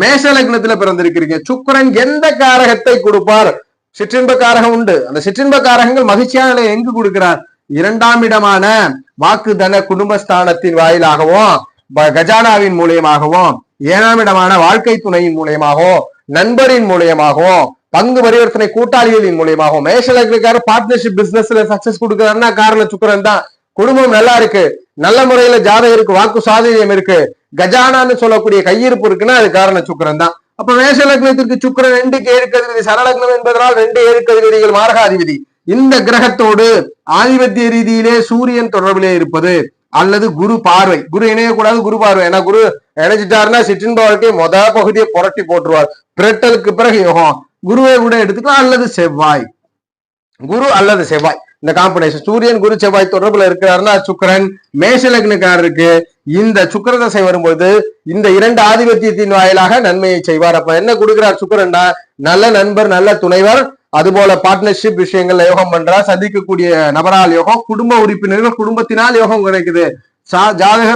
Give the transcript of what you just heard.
மேஷ லக்னத்துல பிறந்திருக்கிறீங்க. சுக்கிரன் எந்த காரகத்தை கொடுப்பார்? சிற்றின்ப காரகம் உண்டு. அந்த சிற்றின்ப காரகங்கள் மகிழ்ச்சியான நிலையை எங்கு கொடுக்கிறார்? இரண்டாம் இடமான வாக்கு தன குடும்பஸ்தானத்தின் வாயிலாகவும் கஜானாவின் மூலியமாகவும் ஏழாம் இடமான வாழ்க்கை துணையின் மூலியமாகவும் நண்பரின் மூலியமாகவும் பங்கு பரிவர்த்தனை கூட்டாளிகளின் மூலியமாகவும் மேஷ பார்ட்னர்ஷிப் பிசினஸ்ல சக்சஸ் கொடுக்குறாருன்னா காரணம் சுக்கரன் தான். குடும்பம் நல்லா இருக்கு. நல்ல முறையில ஜாதகருக்கு வாக்கு சாதுரியம் இருக்கு. கஜானான்னு சொல்லக்கூடிய கையிருப்பு இருக்குன்னா அது காரண சுக்கரன் தான் அப்ப மேஷ லக்னத்திற்கு சுக்கரன் ரெண்டுக்கு ஏழுக்கதிபதி சரலக்னம் என்பதனால் ரெண்டு ஏழுக்கதிபதிகள் மாரகாதிபதி. இந்த கிரகத்தோடு ஆதிபத்திய ரீதியிலே சூரியன் தொடர்பிலே இருப்பது அல்லது குரு பார்வை. குரு இணையக்கூடாது குரு பார்வை. ஏன்னா குரு இணைச்சிட்டாருன்னா சிற்றின் வாழ்க்கை மொத பகுதியை புரட்டி போட்டுருவார். பிரட்டலுக்கு பிறகு யோகம். குருவை கூட எடுத்துக்கலாம் அல்லது செவ்வாய். குரு அல்லது செவ்வாய். இந்த காம்பினேஷன். சூரியன் குரு செவ்வாய் தொடர்புல இருக்கிறாருன்னா சுக்கரன் மேஷ இந்த சுக்கர தசை வரும்போது இந்த இரண்டு ஆதிபத்தியத்தின் வாயிலாக நன்மையை செய்வார். அப்ப என்ன கொடுக்கிறார் சுக்கரன்னா நல்ல நண்பர் நல்ல துணைவர். அதுபோல பார்ட்னர்ஷிப் விஷயங்கள்ல யோகம் பண்றா சந்திக்கக்கூடிய நபரால் யோகம் குடும்ப உறுப்பினர்கள் குடும்பத்தினால் யோகம் கிடைக்குது ஜாதகர்